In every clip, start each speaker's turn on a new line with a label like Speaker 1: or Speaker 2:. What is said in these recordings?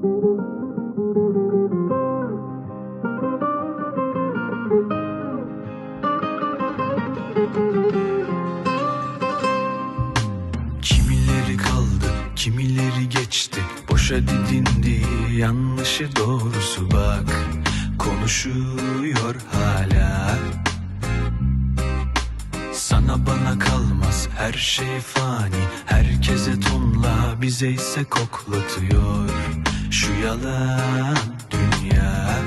Speaker 1: Kimileri kaldı, kimileri geçti. Boşa didindi, yanlışı doğrusu bak. Konuşuyor hala Sana bana kalmaz. Her şey fani. Herkese tonla bize ise koklatıyor. Şu yalan dünya.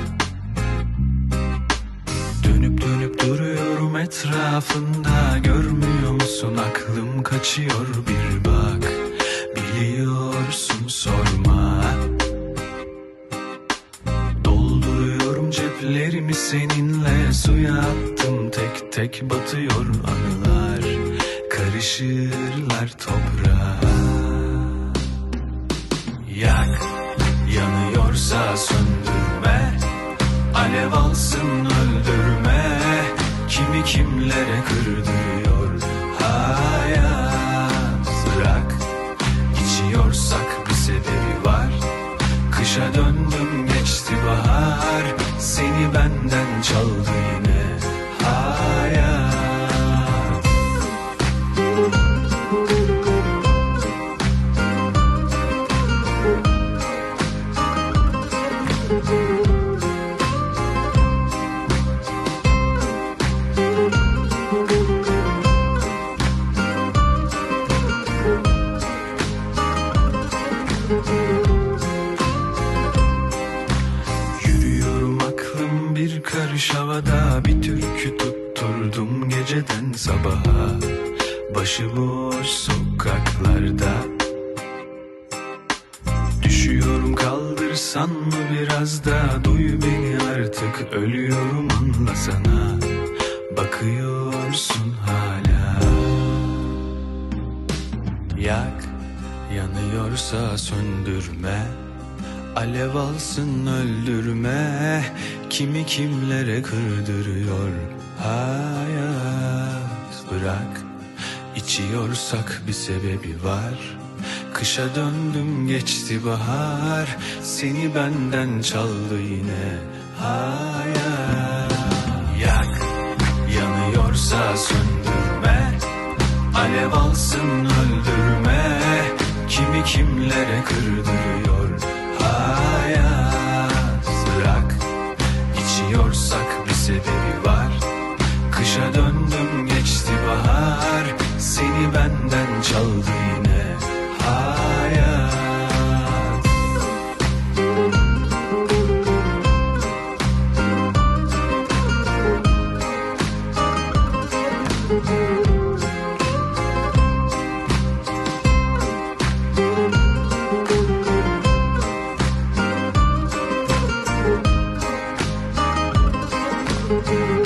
Speaker 1: Dönüp dönüp duruyorum etrafında. Görmüyor musun? Aklım kaçıyor bir bak. Biliyorsun Ceplerimi seninle Suya attım. Tek tek batıyor anılar. Karışırlar toprağa. Yak yanıyorsa söndürme. Alev alsın öldürme benden çaldı yine. Hayat karış havada Bir türkü tutturdum geceden sabaha. Başıboş sokaklarda. Düşüyorum kaldırsan mı biraz da? Duy beni artık ölüyorum anlasana Bakıyorsun hala. Yak yanıyorsa söndürme. Alev alsın öldürme Kimi kimlere kırdırıyor Hayat? Bırak İçiyorsak bir sebebi var. Kışa döndüm geçti bahar. Seni benden çaldı yine Hayat. Yak yanıyorsa söndürme. Alev alsın öldürme. Kimi kimlere kır to